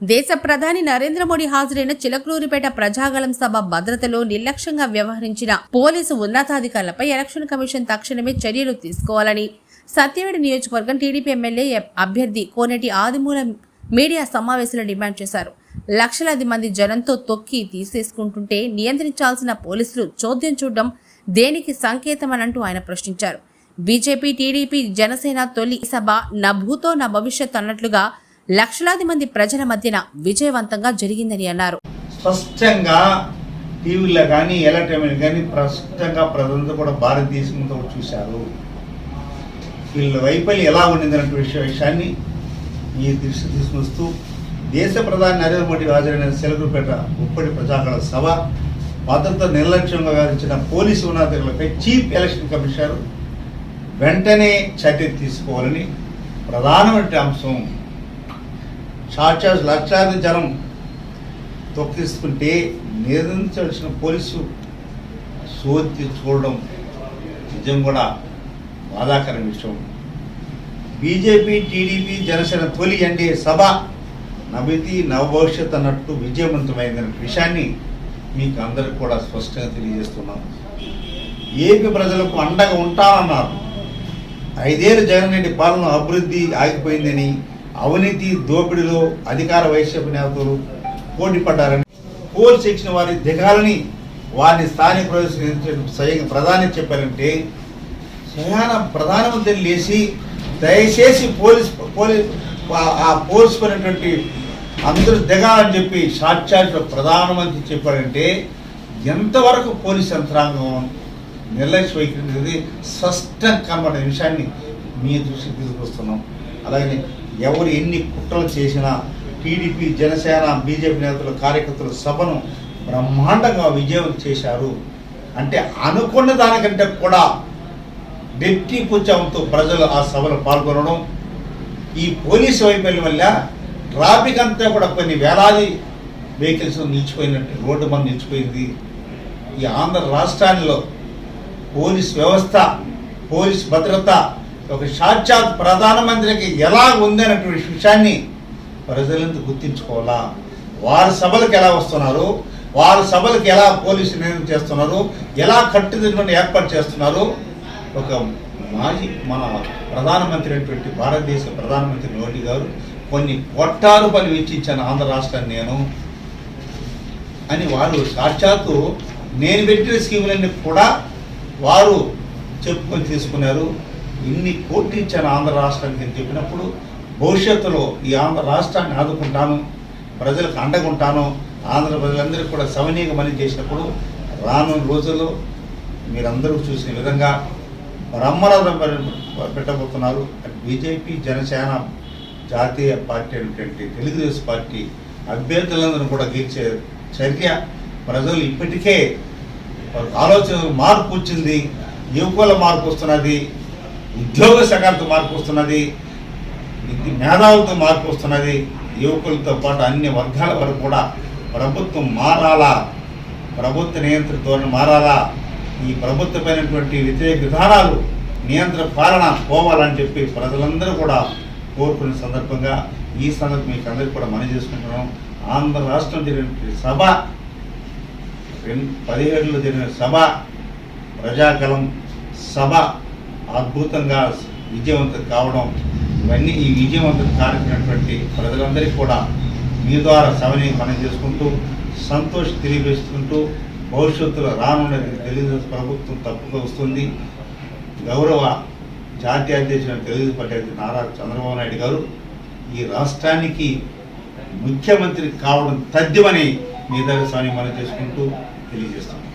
దేశ ప్రధాని నరేంద్ర మోడీ హాజరైన చిలకలూరిపేట ప్రజాగళం సభ భద్రతలో నిర్లక్ష్యంగా వ్యవహరించిన పోలీసు ఉన్నతాధికారులపై ఎలక్షన్ కమిషన్ తక్షణమే చర్యలు తీసుకోవాలని సత్యవేడి నియోజకవర్గం టీడీపీ ఎమ్మెల్యే అభ్యర్థి కోనేటి ఆదిమూల మీడియా సమావేశంలో డిమాండ్ చేశారు. లక్షలాది మంది జనంతో తొక్కి తీసేసుకుంటుంటే నియంత్రించాల్సిన పోలీసులు చోద్యం చూడడం దేనికి సంకేతమనంటూ ఆయన ప్రశ్నించారు. బీజేపీ టీడీపీ జనసేన తొలి సభ నా భూతో నా భవిష్యత్ అన్నట్లుగా లక్షలాది మంది ప్రజల మధ్యన విజయవంతంగా జరిగిందని అన్నారు. స్పష్టంగా టీవీలో కానీ ఎలక్ట్రానిక్ కానీ స్పష్టంగా ప్రజలంతా కూడా భారతదేశంతో చూశారు. వీళ్ళ వైఫల్యం ఎలా ఉండిందనే విషయ విషయాన్ని ఈ దృష్టి తీసుకొస్తూ దేశ ప్రధాని నరేంద్ర మోడీ హాజరైన సెలకుపేట ఉప్పటి ప్రజాగణ సభ భద్రత నిర్లక్ష్యంగా వ్యవహరించిన పోలీసు ఉన్నతాధికారులపై చీఫ్ ఎలక్షన్ కమిషనర్ వెంటనే చర్యలు తీసుకోవాలని ప్రధానమైన అంశం సాక్షాత్ లక్షాది జనం తొక్కిస్తుంటే నియంత్రించవలసిన పోలీసు సోది చూడడం నిజం కూడా బాధాకర విషయం. బీజేపీ టీడీపీ జనసేన తొలి ఎన్డీఏ సభ నవితి నవభవిష్యత్ అన్నట్టు విజయవంతమైందనే విషయాన్ని మీకు అందరికి కూడా స్పష్టంగా తెలియజేస్తున్నాం. ఏపీ ప్రజలకు అండగా ఉంటామన్నారు ఐదేళ్ళు జగన్ రెడ్డి పాలన అభివృద్ధి ఆగిపోయిందని అవినీతి దోపిడీలో అధికార వైసీపీ నేతలు పోటీ పడ్డారని పోల్ చేసిన వారి దిగాలని వారిని స్థానిక ప్రవేశించడం స్వయంగా ప్రధాని చెప్పారంటే స్వయాన ప్రధానమంత్రి లేచి దయచేసి పోలీస్ పోలీస్ ఆ- పోలీస్ పడినటువంటి అందరూ దిగాలని చెప్పి సాక్షాత్లో ప్రధానమంత్రి చెప్పారంటే ఎంతవరకు పోలీస్ యంత్రాంగం నిర్లక్ష్య వైఖరి అనేది స్పష్టం కనబడిన విషయాన్ని మీ దృష్టికి తీసుకొస్తున్నాం. అలాగే ఎవరు ఎన్ని కుట్రలు చేసినా టీడీపీ జనసేన బీజేపీ నేతలు కార్యకర్తలు సభను బ్రహ్మాండంగా విజయం చేశారు. అంటే అనుకున్న దానికంటే కూడా డెట్టి పుచ్చంతో ప్రజలు ఆ సభలో పాల్గొనడం ఈ పోలీసు వైఫల్యం వల్ల ట్రాఫిక్ అంతా కూడా కొన్ని వేలాది వెహికల్స్ నిలిచిపోయినట్టు రోడ్డు మంది నిలిచిపోయింది. ఈ ఆంధ్ర రాష్ట్రాల్లో పోలీస్ వ్యవస్థ పోలీస్ భద్రత ఒక సాక్షాత్ ప్రధానమంత్రికి ఎలా ఉందనేటువంటి విషయాన్ని ప్రజలంతా గుర్తించుకోవాలా? వారి సభలకు ఎలా వస్తున్నారు? వారి సభలకు ఎలా పోలీసు నిర్ణయం చేస్తున్నారు? ఎలా కట్టుదిట్టమైన ఏర్పాటు చేస్తున్నారు? ఒక మాజీ మన ప్రధానమంత్రి అయినటువంటి భారతదేశ ప్రధానమంత్రి మోడీ గారు కొన్ని కోట్ల రూపాయలు వెచ్చించాను ఆంధ్ర రాష్ట్రాన్ని నేను అని వారు సాక్షాత్తు నేను పెట్టిన స్కీములన్నీ కూడా వారు చెప్పుకొని తీసుకున్నారు. ఇన్ని కోట్లు ఇచ్చాను ఆంధ్ర రాష్ట్రానికి అని చెప్పినప్పుడు భవిష్యత్తులో ఈ ఆంధ్ర రాష్ట్రాన్ని ఆదుకుంటాను ప్రజలకు అండగుంటాను ఆంధ్ర ప్రజలందరికీ కూడా సవనీయంగా పని చేసినప్పుడు రానున్న రోజుల్లో మీరందరూ చూసిన విధంగా బ్రహ్మరథం పెట్టబోతున్నారు. బీజేపీ జనసేన జాతీయ పార్టీ అయినటువంటి తెలుగుదేశం పార్టీ అభ్యర్థులందరూ కూడా గెలిచే చర్య ప్రజలు ఇప్పటికే ఆలోచన మార్పు వచ్చింది యువకుల మార్పు వస్తున్నది. ఉద్యోగ శాఖలతో మార్పు వస్తున్నది మేధావులతో మార్పు వస్తున్నది యువకులతో పాటు అన్ని వర్గాల వరకు కూడా ప్రభుత్వం మారాలా? ప్రభుత్వ నియంత్రణ ధోరణి మారాలా? ఈ ప్రభుత్వమైనటువంటి వ్యతిరేక విధానాలు నియంత్రణ పాలన పోవాలని చెప్పి ప్రజలందరూ కూడా కోరుకునే సందర్భంగా ఈ సందర్భం మీకు అందరికీ కూడా మనం చేసుకుంటున్నాం. ఆంధ్ర రాష్ట్రం జరిగిన సభ రెండు పదిహేడులో జరిగిన సభ ప్రజాకలం సభ అద్భుతంగా విజయవంతం కావడం ఇవన్నీ ఈ విజయవంతం కానుకున్నటువంటి ప్రజలందరికీ కూడా మీ ద్వారా సభని మనం చేసుకుంటూ సంతోషం తెలియజేసుకుంటూ భవిష్యత్తులో రానున్న తెలుగుదేశం ప్రభుత్వం తప్పుగా వస్తుంది. గౌరవ జాతీయ అధ్యక్షుడు తెలుగుదేశం పార్టీ నారా చంద్రబాబు నాయుడు గారు ఈ రాష్ట్రానికి ముఖ్యమంత్రి కావడం తథ్యమని మీ దగ్గర స్వామి మనం చేసుకుంటూ తెలియజేస్తున్నాం.